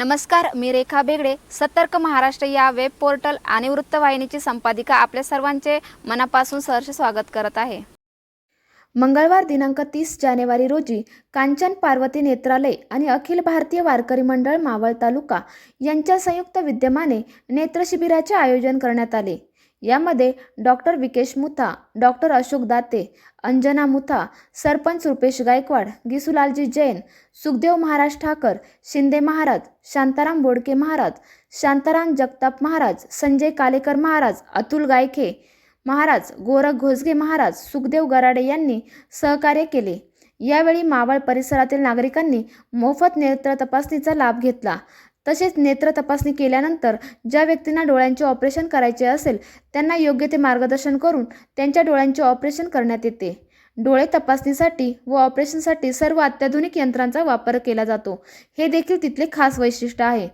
नमस्कार मी रेखा बेगडे. सतर्क महाराष्ट्र या वेब पोर्टल आणि वृत्तवाहिनीची संपादिका आपल्या सर्वांचे मनापासून सहर्ष स्वागत करत आहे. मंगळवार दिनांक तीस जानेवारी रोजी कांचन पार्वती नेत्रालय आणि अखिल भारतीय वारकरी मंडळ मावळ तालुका यांच्या संयुक्त विद्यमाने नेत्रशिबिराचे आयोजन करण्यात आले. यामध्ये डॉक्टर विकेश मुथा डॉक्टर अशोक दाते अंजना मुथा सरपंच रुपेश गायकवाड गिसूलालजी जैन सुखदेव महाराज ठाकर शिंदे महाराज शांताराम बोडके महाराज शांताराम जगताप महाराज संजय कालेकर महाराज अतुल गायके महाराज गोरख घोसगे महाराज सुखदेव गराडे यांनी सहकार्य केले. यावेळी मावळ परिसरातील नागरिकांनी मोफत नेत्र तपासणीचा लाभ घेतला. तसेच नेत्र तपासणी केल्यानंतर ज्या व्यक्तींना डोळ्यांचे ऑपरेशन करायचे असेल त्यांना योग्य ते मार्गदर्शन करून त्यांच्या डोळ्यांचे ऑपरेशन करण्यात येते. डोळे तपासणीसाठी व ऑपरेशनसाठी सर्व अत्याधुनिक यंत्रांचा वापर केला जातो. हे देखील तिथले खास वैशिष्ट्य आहे.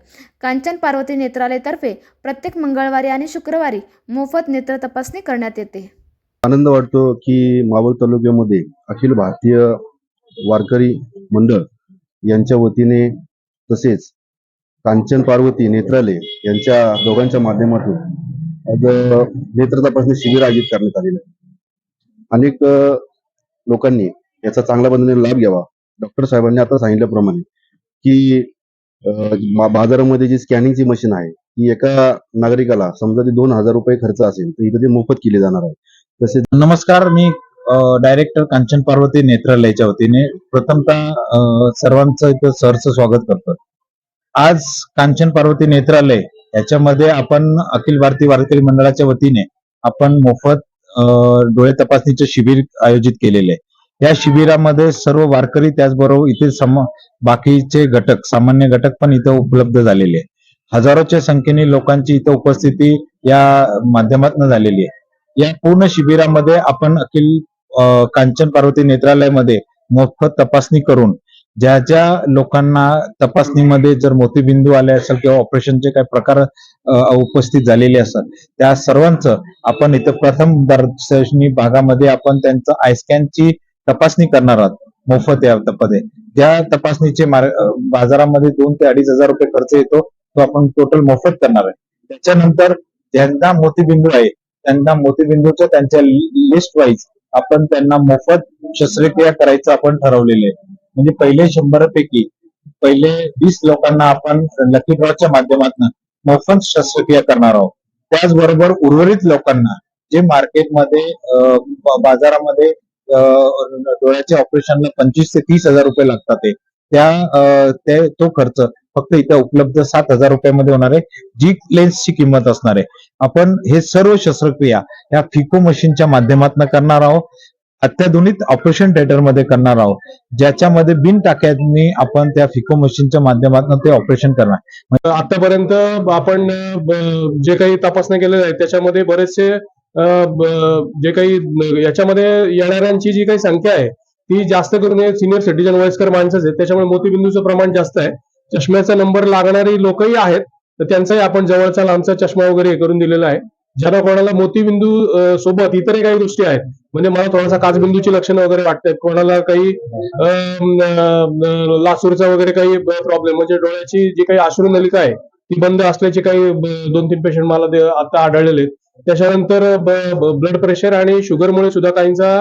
कांचन पार्वती नेत्रालयतर्फे प्रत्येक मंगळवारी आणि शुक्रवारी मोफत नेत्र तपासणी करण्यात येते. आनंद वाटतो की मावळ तालुक्यामध्ये अखिल भारतीय वारकरी मंडळ यांच्या वतीने तसेच कांचन पार्वती नेत्रालय यांच्या दोघांच्या माध्यमातून आज नेत्र तपासणी शिबिर आयोजित करण्यात आलेलं आहे. अनेक लोकांनी याचा चांगल्या पद्धतीने लाभ घ्यावा. डॉक्टर साहेबांनी आता सांगितल्याप्रमाणे की बाजारामध्ये जी स्कॅनिंगची मशीन आहे ती एका नागरिकाला समजा ती दोन हजार रुपये खर्च असेल तर इथे ते मोफत केली जाणार आहे. तसेच नमस्कार मी डायरेक्टर कांचन पार्वती नेत्रालयाच्या वतीने प्रथमतः सर्वांचं इथं सहर्ष स्वागत करतो. आज कांचन पार्वती नेत्रालय याच्यामध्ये आपण अखिल भारतीय वारकरी मंडळाच्या वतीने आपण मोफत डोळे तपासणीचे शिबिर आयोजित केलेले आहे. या शिबिरामध्ये सर्व वारकरी त्याचबरोबर इथे सम बाकीचे घटक सामान्य घटक पण इथं उपलब्ध झालेले आहे हजारोच्या संख्येने लोकांची इथं उपस्थिती या माध्यमातून झालेली आहे. या पूर्ण शिबिरामध्ये आपण अखिल कांचन पार्वती नेत्रालयामध्ये मोफत तपासणी करून ज्या ज्या लोकांना तपासणीमध्ये जर मोतीबिंदू आले असेल किंवा ऑपरेशनचे काही प्रकार उपस्थित झालेले असतात त्या सर्वांचं आपण इथं प्रथम दर्शनी भागामध्ये आपण त्यांचं आयस्कॅनची तपासणी करणार आहोत मोफत या तपासणी. ज्या तपासणीचे बाजारामध्ये दोन ते अडीच हजार रुपये खर्च येतो तो आपण टोटल मोफत करणार आहे. त्याच्यानंतर ज्यांना मोतीबिंदू आहे त्यांना मोतीबिंदूचं त्यांच्या लिस्ट वाईज आपण त्यांना मोफत शस्त्रक्रिया करायचं आपण ठरवलेले आहे. म्हणजे पहिले शंभर पैकी पहिले वीस लोकांना आपण लकी ड्रॉच्या माध्यमातून मोफत शस्त्रक्रिया करणार आहोत. त्याचबरोबर उर्वरित लोकांना जे मार्केटमध्ये बाजारामध्ये अं, डोळ्याच्या ऑपरेशनला पंचवीस ते तीस हजार रुपये लागतात ते. त्या अं, ते- तो खर्च फक्त इथं उपलब्ध सात हजार रुपयामध्ये होणार आहे जी लेन्सची किंमत असणार आहे. आपण हे सर्व शस्त्रक्रिया या फिको मशीनच्या माध्यमातून करणार आहोत. अत्याधुनिक ऑपरेशन थिएटरमध्ये करणार आहोत. ज्याच्यामध्ये बिन टाक्यांनी आपण त्या फिको मशीनच्या माध्यमातून ते ऑपरेशन करणार. आतापर्यंत आपण जे काही तपासण्या केलेल्या आहेत त्याच्यामध्ये बरेचसे जे काही याच्यामध्ये येणाऱ्यांची जी काही संख्या आहे ती जास्त करून सिनियर सिटीजन वयस्कर माणसंच आहेत. त्याच्यामुळे मोतीबिंदूचं प्रमाण जास्त आहे. चष्म्याचा नंबर लागणारी लोकही आहेत. तर त्यांचाही आपण जवळचा लांबचा चष्मा वगैरे हे करून दिलेला आहे. ज्यांना कोणाला मोतीबिंदू सोबत इतरही काही गोष्टी आहेत. म्हणजे मला थोडासा काचबिंदूची लक्षणं वगैरे वाटतात. कोणाला काही लासूरचा वगैरे काही प्रॉब्लेम म्हणजे डोळ्याची जी काही आश्रू नलिका आहे ती बंद असल्याचे काही दोन तीन पेशंट मला आता आढळलेले आहेत. त्याच्यानंतर ब्लड प्रेशर आणि शुगरमुळे सुद्धा काहींचा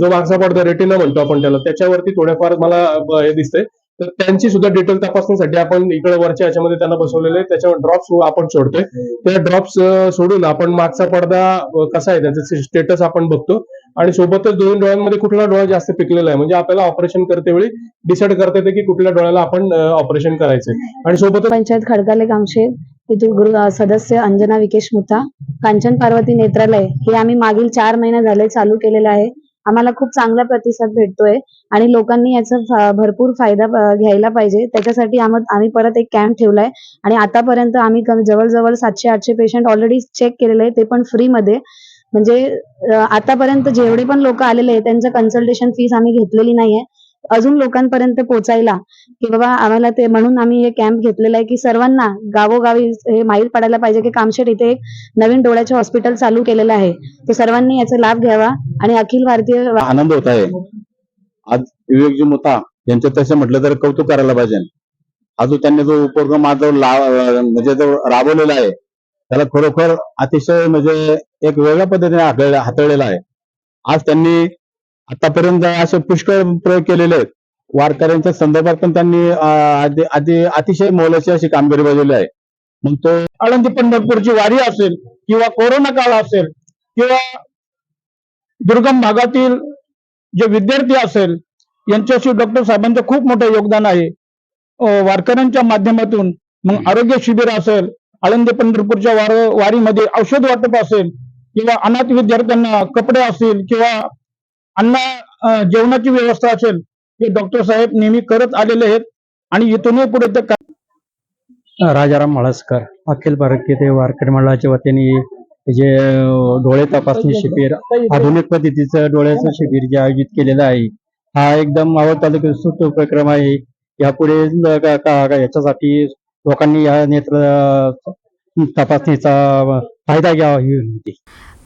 जो मागचा पडतो रेटिना म्हणतो आपण त्याला त्याच्यावरती थोड्याफार मला हे दिसतंय. तर त्यांची सुद्धा डिटेल तपासण्यासाठी आपण इकडे वरच्या याच्यामध्ये त्यांना बसवलेले आहे. त्याच्यावर ड्रॉप्स आपण सोडतोय. त्या ड्रॉप्स सोडून आपण मागचा पडदा कसा आहे त्याचा स्टेटस आपण बघतो. आणि सोबतच दोन डोळ्यांमध्ये कुठला डोळा जास्त पिकलेला आहे? म्हणजे आपल्याला ऑपरेशन करते वेळी डिसाईड करता येते की कुठल्या डोळ्याला आपण ऑपरेशन करायचंय. आणि सोबतच पंचायत खडकाले कामशे तिथून गुरु सदस्य अंजना विकेश मुथा कांचन पार्वती नेत्रालय हे आम्ही मागील चार महिने झाले चालू केलेलं आहे. आम्हाला खूप चांगला प्रतिसाद भेटतोय आणि लोकांनी याचा भरपूर फायदा घ्यायला पाहिजे. त्याच्यासाठी आम्ही परत एक कॅम्प ठेवलाय आणि आतापर्यंत आम्ही जवळजवळ सातशे आठशे पेशंट ऑलरेडी चेक केलेले आहे ते पण फ्री मध्ये. म्हणजे आतापर्यंत जेवढे पण लोक आलेले आहेत त्यांचं कन्सल्टेशन फीस आम्ही घेतलेली नाहीये. अजून लोकांपर्यंत पोहोचायला की बाबा आम्हाला ते म्हणून आम्ही हे कॅम्प घेतलेला आहे की सर्वांना गावोगावी हे माहीत पडायला पाहिजे की कामशेट इथे एक नवीन डोळ्याचे हॉस्पिटल चालू केलेलं आहे. तर सर्वांनी याचा लाभ घ्यावा आणि अखिल भारतीय आनंद होत आहे. आज विवेकजी मोता यांचं तसं म्हटलं तर कौतुक करायला पाहिजे. हा जो त्यांनी जो उपक्रम आज जो म्हणजे जो राबवलेला आहे त्याला खरोखर अतिशय म्हणजे एक वेगळ्या पद्धतीने हाताळलेला आहे. आज त्यांनी आतापर्यंत असे पुष्कळ प्रयोग केलेले आहेत. वारकऱ्यांच्या संदर्भात पण त्यांनी आधी आधी अतिशय मोलाची अशी कामगिरी बजावली आहे. मग तो आळंदी पंढरपूरची वारी असेल किंवा कोरोना काळ असेल किंवा दुर्गम भागातील जे विद्यार्थी असेल यांच्याशी डॉक्टर साहेबांचं खूप मोठं योगदान आहे. वारकऱ्यांच्या माध्यमातून मग आरोग्य शिबिर असेल आळंदी पंढरपूरच्या वार वारीमध्ये औषध वाटप असेल किंवा अनाथ विद्यार्थ्यांना कपडे असतील किंवा अन्न जेवणाची व्यवस्था असेल हे डॉक्टर साहेब नेहमी करत आलेले आहेत आणि इथूनही पुढे ते राजाराम म्हाळसकर अखिल भारतीय वारकरी मंडळाच्या वतीने जे डोळे तपासणी शिबिर आधुनिक पद्धतीचं डोळ्याचं शिबिर जे आयोजित केलेलं आहे हा एकदम मावळ तालुक्यात सुट उपक्रम आहे. यापुढे का- याच्यासाठी लोकांनी या नेत्र तपासणीचा फायदा घ्यावा ही विनंती.